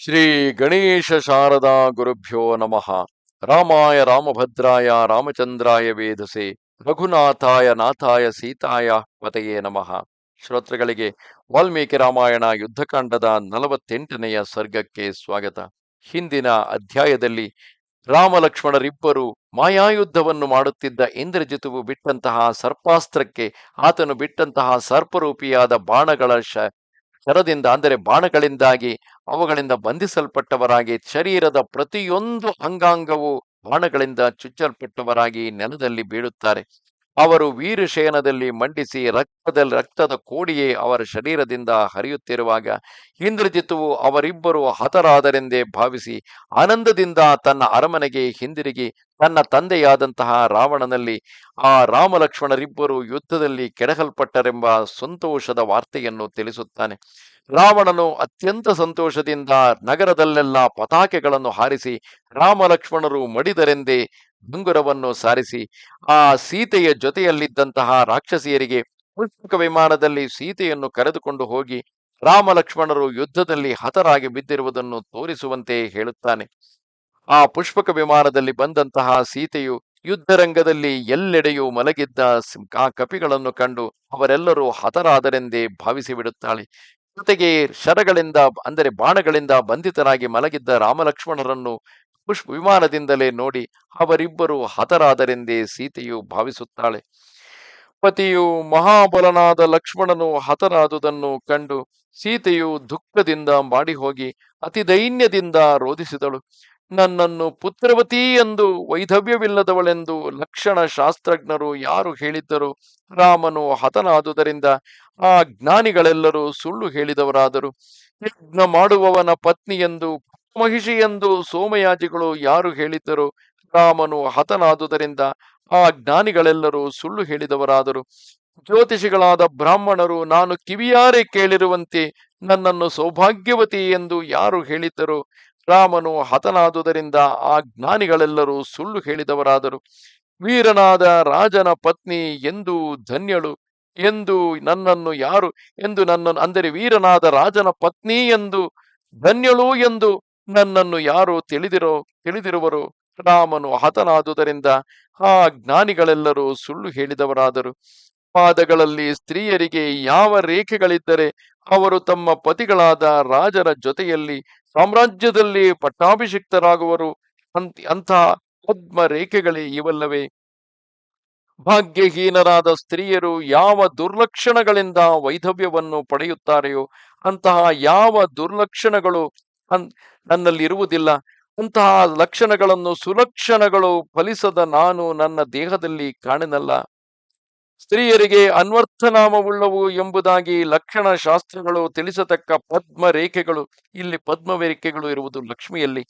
ಶ್ರೀ ಗಣೇಶ ಶಾರದಾ ಗುರುಭ್ಯೋ ನಮಃ. ರಾಮಾಯ ರಾಮಭದ್ರಾಯ ರಾಮಚಂದ್ರಾಯ ವೇಧಸೆ ರಘುನಾಥಾಯ ನಾಥಾಯ ಸೀತಾಯ ಪತೆಯೇ ನಮಃ. ಶ್ರೋತೃಗಳಿಗೆ ವಾಲ್ಮೀಕಿ ರಾಮಾಯಣ ಯುದ್ಧಕಾಂಡದ ನಲವತ್ತೆಂಟನೆಯ ಸರ್ಗಕ್ಕೆ ಸ್ವಾಗತ. ಹಿಂದಿನ ಅಧ್ಯಾಯದಲ್ಲಿ ರಾಮಲಕ್ಷ್ಮಣರಿಬ್ಬರು ಮಾಯಾಯುದ್ಧವನ್ನು ಮಾಡುತ್ತಿದ್ದ ಇಂದ್ರಜಿತುವು ಬಿಟ್ಟಂತಹ ಸರ್ಪಾಸ್ತ್ರಕ್ಕೆ ಆತನು ಬಿಟ್ಟಂತಹ ಸರ್ಪರೂಪಿಯಾದ ಬಾಣಗಳ ಶ ಶರದಿಂದ ಅಂದರೆ ಬಾಣಗಳಿಂದಾಗಿ ಅವುಗಳಿಂದ ಬಂಧಿಸಲ್ಪಟ್ಟವರಾಗಿ ಶರೀರದ ಪ್ರತಿಯೊಂದು ಅಂಗಾಂಗವು ಬಾಣಗಳಿಂದ ಚುಚ್ಚಲ್ಪಟ್ಟವರಾಗಿ ನೆಲದಲ್ಲಿ ಬೀಳುತ್ತಾರೆ. ಅವರು ವೀರಶಯನದಲ್ಲಿ ಮಂಡಿಸಿ ರಕ್ತದಲ್ಲಿ ರಕ್ತದ ಕೋಡಿಯೇ ಅವರ ಶರೀರದಿಂದ ಹರಿಯುತ್ತಿರುವಾಗ ಇಂದ್ರಜಿತುವು ಅವರಿಬ್ಬರು ಹತರಾದರೆಂದೇ ಭಾವಿಸಿ ಆನಂದದಿಂದ ತನ್ನ ಅರಮನೆಗೆ ಹಿಂದಿರುಗಿ ತನ್ನ ತಂದೆಯಾದಂತಹ ರಾವಣನಲ್ಲಿ ಆ ರಾಮಲಕ್ಷ್ಮಣರಿಬ್ಬರು ಯುದ್ಧದಲ್ಲಿ ಕೆಡಹಲ್ಪಟ್ಟರೆಂಬ ಸಂತೋಷದ ವಾರ್ತೆಯನ್ನು ತಿಳಿಸುತ್ತಾನೆ. ರಾವಣನು ಅತ್ಯಂತ ಸಂತೋಷದಿಂದ ನಗರದಲ್ಲೆಲ್ಲ ಪತಾಕೆಗಳನ್ನು ಹಾರಿಸಿ ರಾಮಲಕ್ಷ್ಮಣರು ಮಡಿದರೆಂದೇ ಡಂಗುರವನ್ನು ಸಾರಿಸಿ, ಆ ಸೀತೆಯ ಜೊತೆಯಲ್ಲಿದ್ದಂತಹ ರಾಕ್ಷಸಿಯರಿಗೆ ಪುಷ್ಪಕ ವಿಮಾನದಲ್ಲಿ ಸೀತೆಯನ್ನು ಕರೆದುಕೊಂಡು ಹೋಗಿ ರಾಮ ಲಕ್ಷ್ಮಣರು ಯುದ್ಧದಲ್ಲಿ ಹತರಾಗಿ ಬಿದ್ದಿರುವುದನ್ನು ತೋರಿಸುವಂತೆ ಹೇಳುತ್ತಾನೆ. ಆ ಪುಷ್ಪಕ ವಿಮಾನದಲ್ಲಿ ಬಂದಂತಹ ಸೀತೆಯು ಯುದ್ಧರಂಗದಲ್ಲಿ ಎಲ್ಲೆಡೆಯೂ ಮಲಗಿದ್ದ ಆ ಕಪಿಗಳನ್ನು ಕಂಡು ಅವರೆಲ್ಲರೂ ಹತರಾದರೆಂದೇ ಭಾವಿಸಿ ಬಿಡುತ್ತಾಳೆ. ಜೊತೆಗೆ ಶರಗಳಿಂದ, ಅಂದರೆ ಬಾಣಗಳಿಂದ ಬಂಧಿತರಾಗಿ ಮಲಗಿದ್ದ ರಾಮಲಕ್ಷ್ಮಣರನ್ನು ಪುಷ್ಪ ವಿಮಾನದಿಂದಲೇ ನೋಡಿ ಅವರಿಬ್ಬರು ಹತರಾದರೆಂದೇ ಸೀತೆಯು ಭಾವಿಸುತ್ತಾಳೆ. ಪತಿಯು ಮಹಾಬಲನಾದ ಲಕ್ಷ್ಮಣನು ಹತರಾದುದನ್ನು ಕಂಡು ಸೀತೆಯು ದುಃಖದಿಂದ ಮಾಡಿ ಹೋಗಿ ಅತಿ ದೈನ್ಯದಿಂದ ರೋಧಿಸಿದಳು. ನನ್ನನ್ನು ಪುತ್ರವತಿ ಎಂದು ವೈಧವ್ಯವಿಲ್ಲದವಳೆಂದು ಲಕ್ಷಣ ಶಾಸ್ತ್ರಜ್ಞರು ಯಾರು ಹೇಳಿದ್ದರು? ರಾಮನು ಹತನಾದುದರಿಂದ ಆ ಜ್ಞಾನಿಗಳೆಲ್ಲರೂ ಸುಳ್ಳು ಹೇಳಿದವರಾದರು. ಯಜ್ಞ ಮಾಡುವವನ ಪತ್ನಿ ಮಹಿಷಿ ಎಂದು ಸೋಮಯಾಜಿಗಳು ಯಾರು ಹೇಳಿದ್ದರು? ರಾಮನು ಹತನಾದುದರಿಂದ ಆ ಜ್ಞಾನಿಗಳೆಲ್ಲರೂ ಸುಳ್ಳು ಹೇಳಿದವರಾದರು. ಜ್ಯೋತಿಷಿಗಳಾದ ಬ್ರಾಹ್ಮಣರು, ನಾನು ಕಿವಿಯಾರೆ ಕೇಳಿರುವಂತೆ ನನ್ನನ್ನು ಸೌಭಾಗ್ಯವತಿ ಎಂದು ಯಾರು ಹೇಳಿದ್ದರು? ರಾಮನು ಹತನಾದುದರಿಂದ ಆ ಜ್ಞಾನಿಗಳೆಲ್ಲರೂ ಸುಳ್ಳು ಹೇಳಿದವರಾದರು. ವೀರನಾದ ರಾಜನ ಪತ್ನಿ ಎಂದು ಧನ್ಯಳು, ಎಂದು ನನ್ನನ್ನು ಯಾರು, ಎಂದು ನನ್ನನ್ನು ಅಂದರೆ ವೀರನಾದ ರಾಜನ ಪತ್ನಿ ಎಂದು ಧನ್ಯಳು ಎಂದು ನನ್ನನ್ನು ಯಾರು ತಿಳಿದಿರೋ, ತಿಳಿದಿರುವರು? ರಾಮನು ಹತನಾದುದರಿಂದ ಆ ಜ್ಞಾನಿಗಳೆಲ್ಲರೂ ಸುಳ್ಳು ಹೇಳಿದವರಾದರು. ಪಾದಗಳಲ್ಲಿ ಸ್ತ್ರೀಯರಿಗೆ ಯಾವ ರೇಖೆಗಳಿದ್ದರೆ ಅವರು ತಮ್ಮ ಪತಿಗಳಾದ ರಾಜರ ಜೊತೆಯಲ್ಲಿ ಸಾಮ್ರಾಜ್ಯದಲ್ಲಿ ಪಟ್ಟಾಭಿಷಿಕ್ತರಾಗುವರು. ಅಂತ ಅಂತಹ ಪದ್ಮ ರೇಖೆಗಳೇ ಇವಲ್ಲವೇ. ಭಾಗ್ಯಹೀನರಾದ ಸ್ತ್ರೀಯರು ಯಾವ ದುರ್ಲಕ್ಷಣಗಳಿಂದ ವೈಧವ್ಯವನ್ನು ಪಡೆಯುತ್ತಾರೆಯೋ ಅಂತಹ ಯಾವ ದುರ್ಲಕ್ಷಣಗಳು ಅನ್- ನನ್ನಲ್ಲಿರುವುದಿಲ್ಲ. ಅಂತಹ ಲಕ್ಷಣಗಳನ್ನು ಸುಲಕ್ಷಣಗಳು ಫಲಿಸದ ನಾನು ನನ್ನ ದೇಹದಲ್ಲಿ ಕಾಣನಲ್ಲ. ಸ್ತ್ರೀಯರಿಗೆ ಅನ್ವರ್ಥನಾಮವುಳ್ಳವು ಎಂಬುದಾಗಿ ಲಕ್ಷಣ ಶಾಸ್ತ್ರಗಳು ತಿಳಿಸತಕ್ಕ ಪದ್ಮ ರೇಖೆಗಳು ಇಲ್ಲಿ ಪದ್ಮ ರೇಖೆಗಳು ಇರುವುದು ಲಕ್ಷ್ಮಿಯಲ್ಲಿ.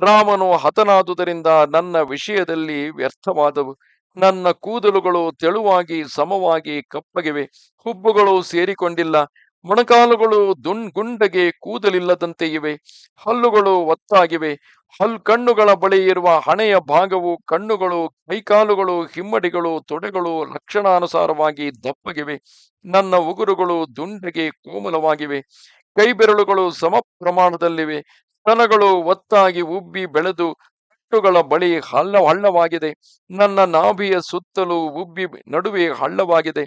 ರಾಮನು ಹತನಾದುದರಿಂದ ನನ್ನ ವಿಷಯದಲ್ಲಿ ವ್ಯರ್ಥವಾದವು. ನನ್ನ ಕೂದಲುಗಳು ತೆಳುವಾಗಿ ಸಮವಾಗಿ ಕಪ್ಪಗಿವೆ. ಹುಬ್ಬುಗಳು ಸೇರಿಕೊಂಡಿಲ್ಲ. ಮೊಣಕಾಲುಗಳು ದುಂಡ್ ಗುಂಡಗೆ ಕೂದಲಿಲ್ಲದಂತೆ ಇವೆ ಹಲ್ಲುಗಳು ಒತ್ತಾಗಿವೆ ಹಲ್ ಕಣ್ಣುಗಳ ಬಳಿ ಇರುವ ಹಣೆಯ ಭಾಗವು ಕಣ್ಣುಗಳು, ಕೈಕಾಲುಗಳು, ಹಿಮ್ಮಡಿಗಳು, ತೊಡೆಗಳು ಲಕ್ಷಣಾನುಸಾರವಾಗಿ ದಪ್ಪಗಿವೆ, ನನ್ನ ಉಗುರುಗಳು ದುಂಡಗೆ ಕೋಮಲವಾಗಿವೆ, ಕೈಬೆರಳುಗಳು ಸಮ ಪ್ರಮಾಣದಲ್ಲಿವೆ ಸ್ತನಗಳು ಒತ್ತಾಗಿ ಉಬ್ಬಿ ಬೆಳೆದು, ಕಟ್ಟುಗಳ ಬಳಿ ಹಳ್ಳ ಹಳ್ಳವಾಗಿದೆ, ನನ್ನ ನಾಭಿಯ ಸುತ್ತಲೂ ಉಬ್ಬಿ ನಡುವೆ ಹಳ್ಳವಾಗಿದೆ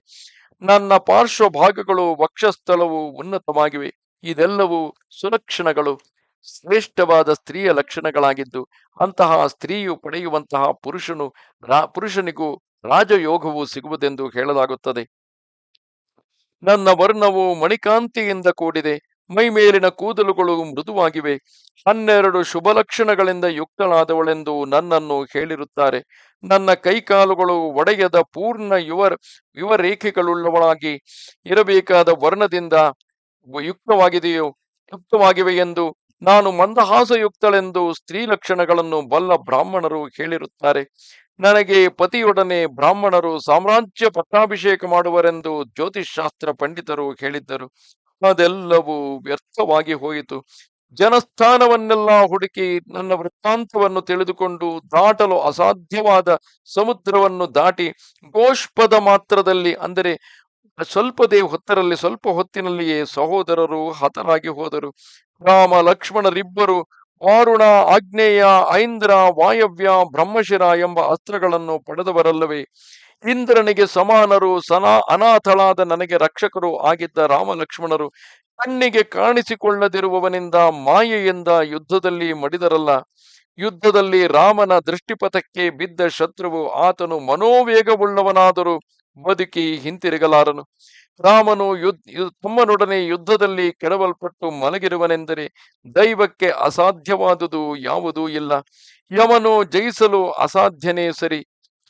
ನನ್ನ ಪಾರ್ಶ್ವ ಭಾಗಗಳು, ವಕ್ಷಸ್ಥಳವು ಉನ್ನತವಾಗಿವೆ. ಇದೆಲ್ಲವೂ ಸುಲಕ್ಷಣಗಳು. ಶ್ರೇಷ್ಠವಾದ ಸ್ತ್ರೀಯ ಲಕ್ಷಣಗಳಾಗಿದ್ದು, ಅಂತಹ ಸ್ತ್ರೀಯು ಪಡೆಯುವಂತಹ ಪುರುಷನು ರಾ, ಪುರುಷನಿಗೂ ರಾಜಯೋಗವು ಸಿಗುವುದೆಂದು ಹೇಳಲಾಗುತ್ತದೆ. ನನ್ನ ವರ್ಣವು ಮಣಿಕಾಂತಿಯಿಂದ ಕೂಡಿದೆ. ಮೈಮೇಲಿನ ಕೂದಲುಗಳು ಮೃದುವಾಗಿವೆ. ಹನ್ನೆರಡು ಶುಭ ಲಕ್ಷಣಗಳಿಂದ ಯುಕ್ತಳಾದವಳೆಂದು ನನ್ನನ್ನು ಹೇಳಿರುತ್ತಾರೆ. ನನ್ನ ಕೈಕಾಲುಗಳು ಒಡೆಯದ ಪೂರ್ಣ ಯುವ ಯುವ ರೇಖೆಗಳುಳ್ಳವಳಾಗಿ ಇರಬೇಕಾದ ವರ್ಣದಿಂದ ಯುಕ್ತವಾಗಿದೆಯೋ, ಯುಕ್ತವಾಗಿವೆ ಎಂದು ನಾನು ಮಂದಹಾಸಯುಕ್ತಳೆಂದು ಸ್ತ್ರೀ ಲಕ್ಷಣಗಳನ್ನು ಬಲ್ಲ ಬ್ರಾಹ್ಮಣರು ಹೇಳಿರುತ್ತಾರೆ. ನನಗೆ ಪತಿಯೊಡನೆ ಬ್ರಾಹ್ಮಣರು ಸಾಮ್ರಾಜ್ಯ ಪಟ್ಟಾಭಿಷೇಕ ಮಾಡುವರೆಂದು ಜ್ಯೋತಿಷ್ಶಾಸ್ತ್ರ ಪಂಡಿತರು ಹೇಳಿದ್ದರು. ಅದೆಲ್ಲವೂ ವ್ಯರ್ಥವಾಗಿ ಹೋಯಿತು. ಜನಸ್ಥಾನವನ್ನೆಲ್ಲ ಹುಡುಕಿ ನನ್ನ ವೃತ್ತಾಂತವನ್ನು ತಿಳಿದುಕೊಂಡು ದಾಟಲು ಅಸಾಧ್ಯವಾದ ಸಮುದ್ರವನ್ನು ದಾಟಿ ಗೋಷ್ಪದ ಮಾತ್ರದಲ್ಲಿ ಅಂದರೆ ಸ್ವಲ್ಪದೇ ಹೊತ್ತರಲ್ಲಿ ಸ್ವಲ್ಪ ಹೊತ್ತಿನಲ್ಲಿಯೇ ಸಹೋದರರು ಹತರಾಗಿ ಹೋದರು. ರಾಮ, ಲಕ್ಷ್ಮಣರಿಬ್ಬರು ವಾರುಣ ಆಗ್ನೇಯ ಐಂದ್ರ ವಾಯವ್ಯ ಬ್ರಹ್ಮಶಿರ ಎಂಬ ಅಸ್ತ್ರಗಳನ್ನು ಪಡೆದವರಲ್ಲವೇ? ಇಂದ್ರನಿಗೆ ಸಮಾನರು, ಸನಾ ಅನಾಥಳಾದ ನನಗೆ ರಕ್ಷಕರು ಆಗಿದ್ದ ರಾಮ ಲಕ್ಷ್ಮಣರು ಕಣ್ಣಿಗೆ ಕಾಣಿಸಿಕೊಳ್ಳದಿರುವವನಿಂದ ಮಾಯೆಯಿಂದ ಯುದ್ಧದಲ್ಲಿ ಮಡಿದರಲ್ಲ. ಯುದ್ಧದಲ್ಲಿ ರಾಮನ ದೃಷ್ಟಿಪಥಕ್ಕೆ ಬಿದ್ದ ಶತ್ರುವು ಆತನು ಮನೋವೇಗವುಳ್ಳವನಾದರೂ ಬದುಕಿ ಹಿಂತಿರುಗಲಾರನು. ರಾಮನು ಯುದ್ಧ ತಮ್ಮನೊಡನೆ ಯುದ್ಧದಲ್ಲಿ ಕೆಡವಲ್ಪಟ್ಟು ಮಲಗಿರುವನೆಂದರೆ ದೈವಕ್ಕೆ ಅಸಾಧ್ಯವಾದುದು ಯಾವುದೂ ಇಲ್ಲ. ಯಮನು ಜಯಿಸಲು ಅಸಾಧ್ಯನೇ ಸರಿ.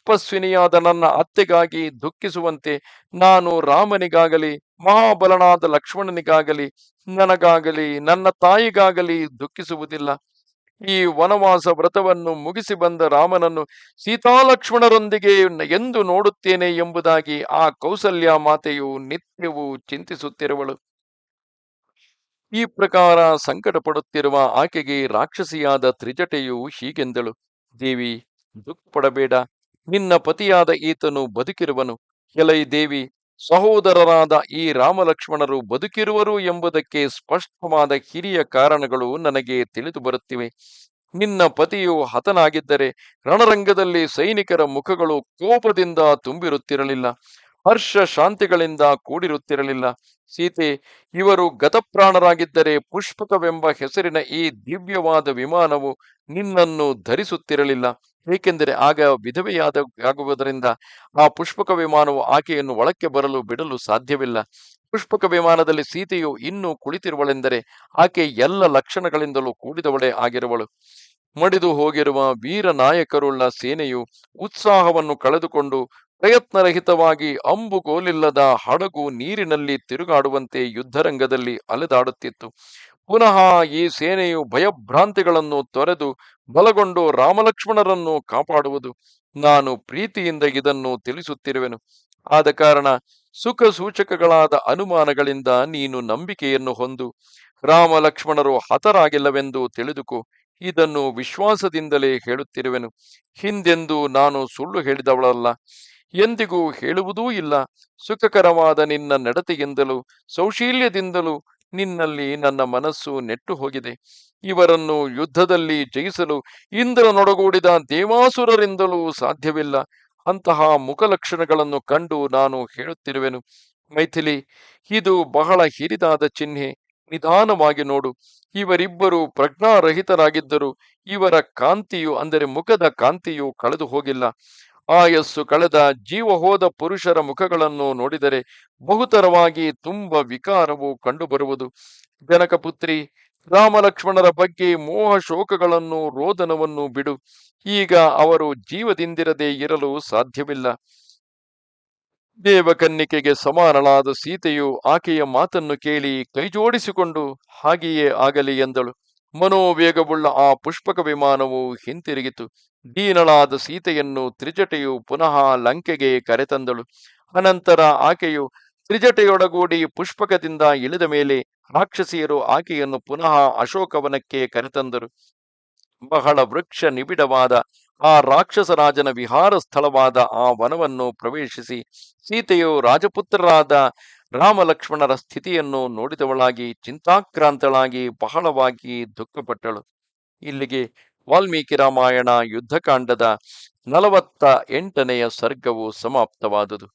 ತಪಸ್ವಿನಿಯಾದ ನನ್ನ ಅತ್ತೆಗಾಗಿ ದುಃಖಿಸುವಂತೆ ನಾನು ರಾಮನಿಗಾಗಲಿ, ಮಹಾಬಲನಾದ ಲಕ್ಷ್ಮಣನಿಗಾಗಲಿ, ನನಗಾಗಲಿ, ನನ್ನ ತಾಯಿಗಾಗಲಿ ದುಃಖಿಸುವುದಿಲ್ಲ. ಈ ವನವಾಸ ವ್ರತವನ್ನು ಮುಗಿಸಿ ಬಂದ ರಾಮನನ್ನು ಸೀತಾಲಕ್ಷ್ಮಣರೊಂದಿಗೆ ಎಂದು ನೋಡುತ್ತೇನೆ ಎಂಬುದಾಗಿ ಆ ಕೌಸಲ್ಯ ಮಾತೆಯು ನಿತ್ಯವೂ ಚಿಂತಿಸುತ್ತಿರುವಳು. ಈ ಪ್ರಕಾರ ಸಂಕಟ ಪಡುತ್ತಿರುವ ಆಕೆಗೆ ರಾಕ್ಷಸಿಯಾದ ತ್ರಿಜಟೆಯು ಹೀಗೆಂದಳು, ದೇವಿ ದುಃಖ ಪಡಬೇಡ ನಿನ್ನ ಪತಿಯಾದ ಈತನು ಬದುಕಿರುವನು. ಎಲೈ ದೇವಿ ಸಹೋದರರಾದ ಈ ರಾಮಲಕ್ಷ್ಮಣರು ಬದುಕಿರುವರು ಎಂಬುದಕ್ಕೆ ಸ್ಪಷ್ಟವಾದ ಹಿರಿಯ ಕಾರಣಗಳು ನನಗೆ ತಿಳಿದು ಬರುತ್ತಿವೆ. ನಿನ್ನ ಪತಿಯು ಹತನಾಗಿದ್ದರೆ ರಣರಂಗದಲ್ಲಿ ಸೈನಿಕರ ಮುಖಗಳು ಕೋಪದಿಂದ ತುಂಬಿರುತ್ತಿರಲಿಲ್ಲ. ಹರ್ಷ ಶಾಂತಿಗಳಿಂದ ಕೂಡಿರುತ್ತಿರಲಿಲ್ಲ. ಸೀತೆ, ಇವರು ಗತಪ್ರಾಣರಾಗಿದ್ದರೆ ಪುಷ್ಪಕವೆಂಬ ಹೆಸರಿನ ಈ ದಿವ್ಯವಾದ ವಿಮಾನವು ನಿನ್ನನ್ನು ಧರಿಸುತ್ತಿರಲಿಲ್ಲ. ಏಕೆಂದರೆ ಆಗ ವಿಧವೆಯಾದ, ಆಗುವುದರಿಂದ ಆ ಪುಷ್ಪಕ ವಿಮಾನವು ಆಕೆಯನ್ನು ಒಳಕ್ಕೆ ಬರಲು ಬಿಡಲು ಸಾಧ್ಯವಿಲ್ಲ. ಪುಷ್ಪಕ ವಿಮಾನದಲ್ಲಿ ಸೀತೆಯು ಇನ್ನೂ ಕುಳಿತಿರುವಳೆಂದರೆ ಆಕೆ ಎಲ್ಲ ಲಕ್ಷಣಗಳಿಂದಲೂ ಕೂಡಿದವಳೇ ಆಗಿರುವಳು. ಮಡಿದು ಹೋಗಿರುವ ವೀರ ನಾಯಕರುಳ್ಳ ಸೇನೆಯು ಉತ್ಸಾಹವನ್ನು ಕಳೆದುಕೊಂಡು ಪ್ರಯತ್ನರಹಿತವಾಗಿ ಅಂಬುಗೋಲಿಲ್ಲದ ಹಡಗು ನೀರಿನಲ್ಲಿ ತಿರುಗಾಡುವಂತೆ ಯುದ್ಧರಂಗದಲ್ಲಿ ಅಲೆದಾಡುತ್ತಿತ್ತು. ಪುನಃ ಈ ಸೇನೆಯು ಭಯಭ್ರಾಂತಿಗಳನ್ನು ತೊರೆದು ಬಲಗೊಂಡು ರಾಮಲಕ್ಷ್ಮಣರನ್ನು ಕಾಪಾಡುವುದು. ನಾನು ಪ್ರೀತಿಯಿಂದ ಇದನ್ನು ತಿಳಿಸುತ್ತಿರುವೆನು. ಆದ ಕಾರಣ ಸುಖ ಸೂಚಕಗಳಾದ ಅನುಮಾನಗಳಿಂದ ನೀನು ನಂಬಿಕೆಯನ್ನು ಹೊಂದು ರಾಮ ಲಕ್ಷ್ಮಣರು ಹತರಾಗಿಲ್ಲವೆಂದು ತಿಳಿದುಕೋ. ಇದನ್ನು ವಿಶ್ವಾಸದಿಂದಲೇ ಹೇಳುತ್ತಿರುವೆನು. ಹಿಂದೆಂದು ನಾನು ಸುಳ್ಳು ಹೇಳಿದವಳಲ್ಲ. ಎಂದಿಗೂ ಹೇಳುವುದೂ ಇಲ್ಲ. ಸುಖಕರವಾದ ನಿನ್ನ ನಡತೆಯಿಂದಲೂ, ಸೌಶೀಲ್ಯದಿಂದಲೂ ನಿನ್ನಲ್ಲಿ ನನ್ನ ಮನಸ್ಸು ನೆಟ್ಟು ಹೋಗಿದೆ. ಇವರನ್ನು ಯುದ್ಧದಲ್ಲಿ ಜಯಿಸಲು ಇಂದ್ರನೊಡಗೂಡಿದ ದೇವಾಸುರರಿಂದಲೂ ಸಾಧ್ಯವಿಲ್ಲ. ಅಂತಹ ಮುಖಲಕ್ಷಣಗಳನ್ನು ಕಂಡು ನಾನು ಹೇಳುತ್ತಿರುವೆನು. ಮೈಥಿಲಿ, ಇದು ಬಹಳ ಹಿರಿದಾದ ಚಿಹ್ನೆ. ನಿಧಾನವಾಗಿ ನೋಡು. ಇವರಿಬ್ಬರು ಪ್ರಜ್ಞಾರಹಿತರಾಗಿದ್ದರು ಇವರ ಕಾಂತಿಯು, ಅಂದರೆ ಮುಖದ ಕಾಂತಿಯು ಕಳೆದು ಹೋಗಿಲ್ಲ ಆಯಸ್ಸು ಕಳೆದ ಜೀವ ಹೋದ ಪುರುಷರ ಮುಖಗಳನ್ನು ನೋಡಿದರೆ ಬಹುತರವಾಗಿ ತುಂಬ ವಿಕಾರವು ಕಂಡುಬರುವುದು. ಜನಕಪುತ್ರಿ, ರಾಮಲಕ್ಷ್ಮಣರ ಬಗ್ಗೆ ಮೋಹ ಶೋಕಗಳನ್ನು ರೋದನವನ್ನು ಬಿಡು. ಈಗ ಅವರು ಜೀವದಿಂದಿರದೆ ಇರಲು ಸಾಧ್ಯವಿಲ್ಲ. ದೇವಕನ್ನಿಕೆಗೆ ಸಮಾನಳಾದ ಸೀತೆಯು ಆಕೆಯ ಮಾತನ್ನು ಕೇಳಿ ಕೈಜೋಡಿಸಿಕೊಂಡು, ಹಾಗೆಯೇ ಆಗಲಿ ಎಂದಳು. ಮನೋವೇಗವುಳ್ಳ ಆ ಪುಷ್ಪಕ ವಿಮಾನವು ಹಿಂತಿರುಗಿತು. ದೀನಳಾದ ಸೀತೆಯನ್ನು ತ್ರಿಜಟೆಯು ಪುನಃ ಲಂಕೆಗೆ ಕರೆತಂದಳು. ಅನಂತರ ಆಕೆಯು ತ್ರಿಜಟೆಯೊಡಗೂಡಿ ಪುಷ್ಪಕದಿಂದ ಇಳಿದ ಮೇಲೆ ರಾಕ್ಷಸಿಯರು ಆಕೆಯನ್ನು ಪುನಃ ಅಶೋಕವನಕ್ಕೆ ಕರೆತಂದರು. ಬಹಳ ವೃಕ್ಷ ನಿಬಿಡವಾದ ಆ ರಾಕ್ಷಸರಾಜನ ವಿಹಾರ ಸ್ಥಳವಾದ ಆ ವನವನ್ನು ಪ್ರವೇಶಿಸಿ ಸೀತೆಯು ರಾಜಪುತ್ರರಾದ ರಾಮಲಕ್ಷ್ಮಣರ ಸ್ಥಿತಿಯನ್ನು ನೋಡಿದವಳಾಗಿ ಚಿಂತಾಕ್ರಾಂತಳಾಗಿ ಬಹಳವಾಗಿ ದುಃಖಪಟ್ಟಳು. ಇಲ್ಲಿಗೆ ವಾಲ್ಮೀಕಿ ರಾಮಾಯಣ ಯುದ್ಧಕಾಂಡದ ನಲವತ್ತ ಎಂಟನೆಯ ಸರ್ಗವು ಸಮಾಪ್ತವಾದುದು.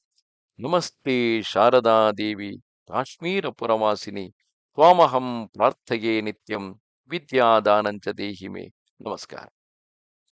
ನಮಸ್ತೆ ಶಾರದಾದೇವಿ ಕಾಶ್ಮೀರ ಪುರವಾಸಿನಿ, ತ್ವಾಮಹಂ ಪ್ರಾರ್ಥಯೇ ನಿತ್ಯಂ ವಿದ್ಯಾದಾನಂಚ ದೇಹಿಮೆ. ನಮಸ್ಕಾರ.